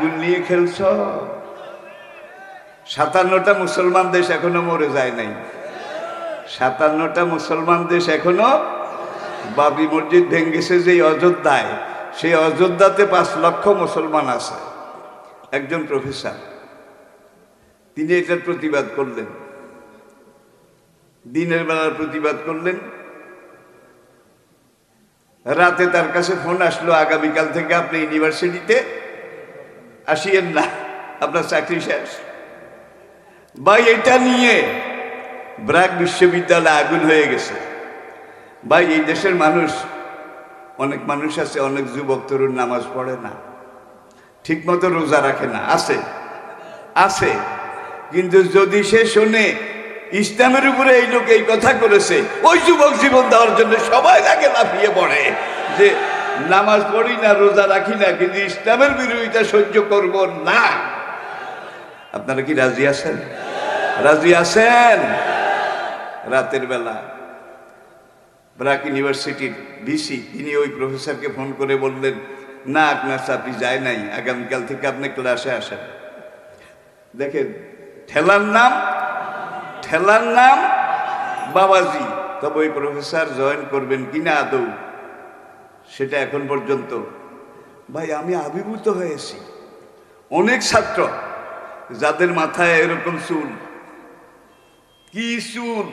আগুন নিয়ে খেলছ? সাতান্নটা মুসলমান দেশ এখনও মরে যায় নাই। সাতান্নটা মুসলমান দেশ এখনও বাবরি মসজিদ ভেঙ্গেছে যে অযোধ্যায়। সেই অযোধ্যাতে পাঁচ লক্ষ মুসলমান আছে। একজন প্রফেসর, তিনি এটার প্রতিবাদ করলেন। দিনের বেলার প্রতিবাদ করলেন। রাতে তার কাছে ফোন আসলো, আগামীকাল থেকে আপনি ইউনিভার্সিটিতে আসিয়েন না, আপনার চাকরি শেষ। ভাই, এটা নিয়ে ব্র্যাক বিশ্ববিদ্যালয় আগুন হয়ে গেছে। ভাই, এই দেশের মানুষ, অনেক মানুষ আছে, অনেক যুবক, তরুণ নামাজ পড়ে না। ঠিকমতো রোজা রাখে না, আছে আছে। কিন্তু যদি সে শোনে, ইসলামের উপরে এই লোক এই কথা করেছে, ওই যুবক জীবন দেওয়ার জন্য সবাই তাকে লাফিয়ে পড়ে, যে নামাজ পড়ি না, রোজা রাখি না, কিন্তু ইসলামের বিরোধিতা সহ্য করব না। আপনারা কি রাজি আছেন? রাজি আছেন? রাতের বেলা। ব্রাক ইউনিভার্সিটির ভিসি তিনি ওই প্রফেসরকে ফোন করে বললেন, না আপনার চাকরি যায় নাই, আগামীকাল থেকে আপনি ক্লাসে আসেন। দেখেন, ঠেলার নাম ঠেলার নাম বাবাজি। তবে ওই প্রফেসর জয়েন করবেন কিনা আদৌ? সেটা এখন পর্যন্ত। ভাই আমি আবির্ভূত হয়েছি। অনেক ছাত্র যাদের মাথায় এরকম চুল। কি চুল?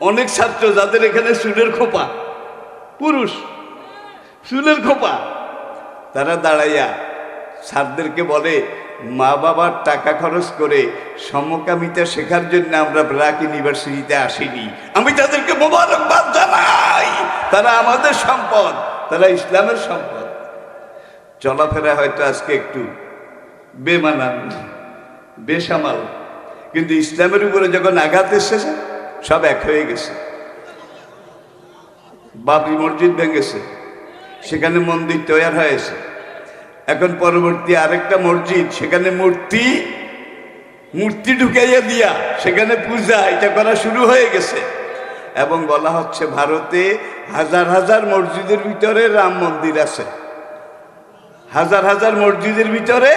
অনেক ছাত্র যাদের এখানে চুলের খোপা। পুরুষ চুলের খোপা। তারা দাঁড়াইয়া স্যারদেরকে বলে মা বাবার টাকা খরচ করে সমকামিতা শেখার জন্য আমরা ব্রাক ইউনিভার্সিটিতে আসিনি। আমি তাদেরকে মোবারকবাদ জানাই। তারা আমাদের সম্পদ। তারা ইসলামের সম্পদ। চলাফেরা হয়তো আজকে একটু বেমানান, বেসামাল, কিন্তু ইসলামের উপরে যখন আঘাত এসেছে, সব এক হয়ে গেছে। বাবরি মসজিদ ভেঙেছে, সেখানে মন্দির তৈরি হয়েছে। এখন পরবর্তী আরেকটা মসজিদ, সেখানে মূর্তি মূর্তি ঢুকাইয়া দিয়া সেখানে পূজা, এটা করা শুরু হয়ে গেছে। এবং বলা হচ্ছে ভারতে হাজার হাজার মসজিদের ভিতরে রাম মন্দির আছে। হাজার হাজার মসজিদের ভিতরে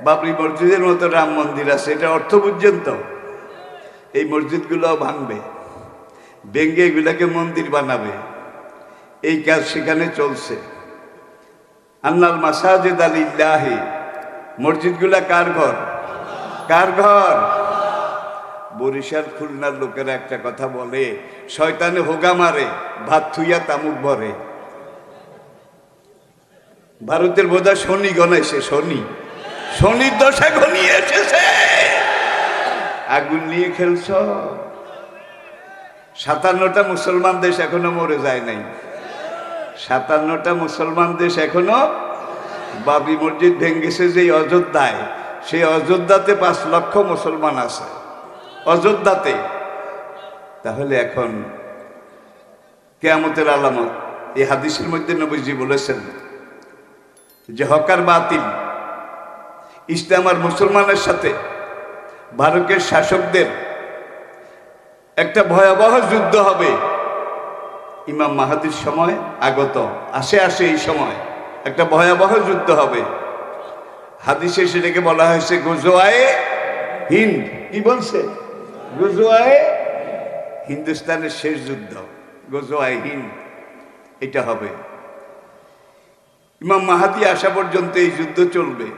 বাবরি মসজিদের মতো রাম মন্দির আছে। এটা অর্থ পর্যন্ত। এই মসজিদগুলো ভাঙবে ভেঙ্গে এগুলাকে মন্দির বানাবে। এই কাজ সেখানে চলছে। আন্নাল মাসাজেদ আলিল্লাহি মসজিদগুলা কার ঘর? কার ঘর? বরিশাল খুলনার লোকেরা একটা কথা বলে, শয়তানে হোগা মারে, ভাত থুইয়া তামুক ভরে। ভারতের বোধা শনি গণেছে শনি। শনির দশা ঘনিয়ে এসেছে আগুন নিয়ে খেলছ। সাতান্নটা মুসলমান দেশ এখনও মরে যায় নাই। সাতান্নটা মুসলমান দেশ এখনও বাবরি মসজিদ ভেঙ্গেছে যে অযোধ্যায়। সেই অযোধ্যাতে পাঁচ লক্ষ মুসলমান আছে। অযোধ্যাতে। তাহলে এখন কেয়ামতের আলামত। এই হাদিসের মধ্যে নবীজি বলেছেন যে হকার বাতিল। ইসলাম আর মুসলমানের সাথে ভারতের শাসকদের একটা ভয়াবহ যুদ্ধ হবে। ইমাম মাহাদির সময় আগত, আসে আসে এই সময় একটা ভয়াবহ যুদ্ধ হবে। হাদিসে সেটাকে বলা হয়েছে, গুজোয়ায়ে হিন্দ। কি বলছে? গুজোয়ায়ে হিন্দুস্তানের শেষ যুদ্ধ, গোজোয়ায়ে হিন্দ, এটা হবে। ইমাম মাহাতি আসা পর্যন্ত এই যুদ্ধ চলবে।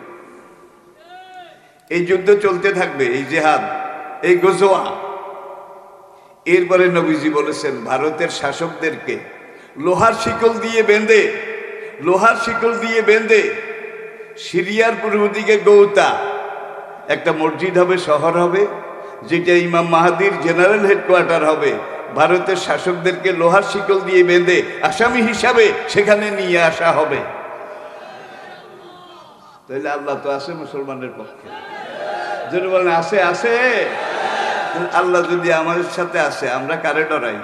এই যুদ্ধ চলতে থাকবে, এই জেহাদ, এই গোজোয়া। এরপরে নবীজি বলেছেন, ভারতের শাসকদেরকে লোহার শিকল দিয়ে বেঁধে, লোহার শিকল দিয়ে বেঁধে সিরিয়ার পূর্ব দিকে গৌতা। একটা মসজিদ হবে, শহর হবে যেটা ইমাম মাহাদির জেনারেল হেডকোয়ার্টার হবে, ভারতের শাসকদেরকে লোহার শিকল দিয়ে বেঁধে আসামি হিসাবে সেখানে নিয়ে আসা হবে। তাহলে আল্লাহ তো আছে মুসলমানের পক্ষে। যদি বলেন, আছে আছে। আল্লাহ যদি আমাদের সাথে আসে আমরা কারে ডরাই?